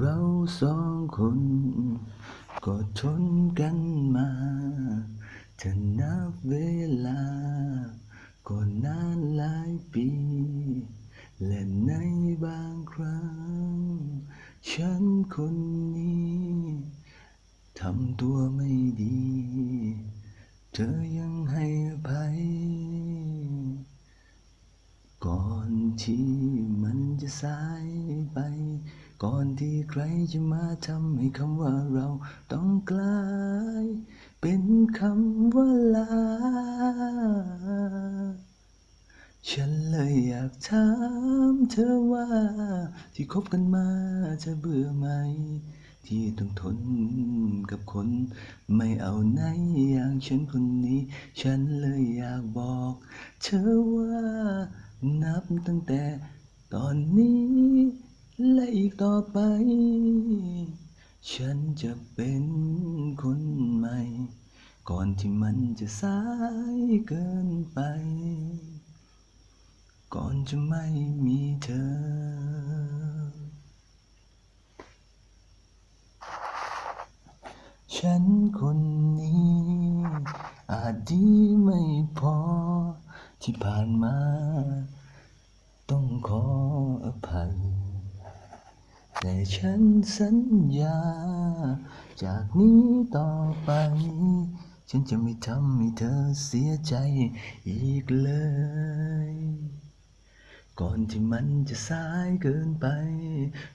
เราสองคนก็ทนกันมาถ้านับเวลา ก็นานหลายปี และในบางครั้ง ฉันคนนี้ทำตัวไม่ดี เธอยังให้อภัย ก่อนที่มันจะสายไป ก่อนที่ใครจะมาทำให้คำว่าเราต้องกลาย เป็นคำว่าลา ฉันเลยอยากถามเธอว่า ที่คบกันมาเธอเบื่อไหม ที่ต้องทนกับคน ไม่เอาไหนอย่างฉันคนนี้ ฉันเลยอยากบอก เธอว่านับตั้งแต่ตอนนี้ และอีกต่อไป ฉันจะเป็นคนใหม่ ก่อนที่มันจะสายเกินไป ก่อนจะไม่มีเธอ ฉันคนนี้ อาจดีไม่พอที่ผ่านมา ต้องขออภัย แต่ฉันสัญญา จากนี้ต่อไป ฉันจะไม่ทำให้เธอเสียใจอีกเลย ก่อนที่มันจะสายเกินไป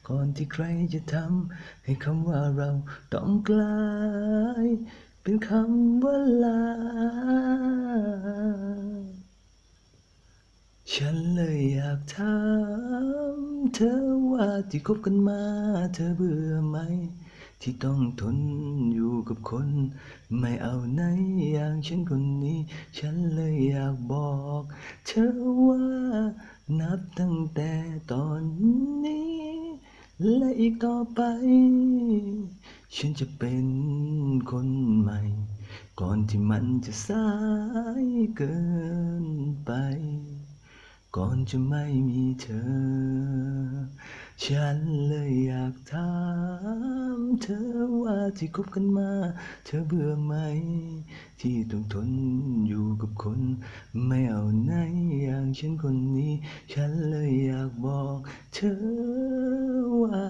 ก่อนที่ใครจะทำให้คำว่าเราต้องกลาย เป็นคำว่าลา ฉันเลยอยากถามเธอว่าที่คบกันมา เธอเบื่อไหม ที่ต้องทนอยู่กับคน ไม่เอาไหนอย่างฉันคนนี้ ฉันเลยอยากบอก เธอว่านับตั้งแต่ตอนนี้ และอีกต่อไป ฉันจะเป็นคนใหม่ ก่อนที่มันจะสายเกินไป ก่อนจะไม่มีเธอ ฉันเลยอยากถามเธอว่าที่คบกันมา เธอเบื่อไหม ที่ต้องทนอยู่กับคน ไม่เอาไหนอย่างฉันคนนี้ ฉันเลยอยากบอก เธอว่า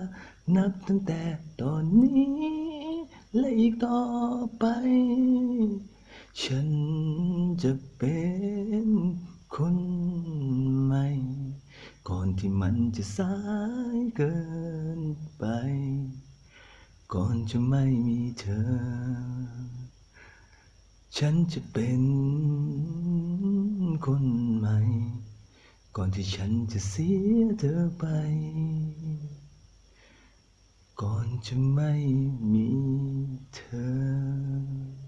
นับตั้งแต่ตอนนี้ และอีกต่อไป ฉันจะเป็นคนใหม่ ก่อนที่มันจะสายเกินไป ก่อนจะไม่มีเธอ ฉันจะเป็นคนใหม่ ก่อนที่ฉันจะเสียเธอไป ก่อนจะไม่มีเธอ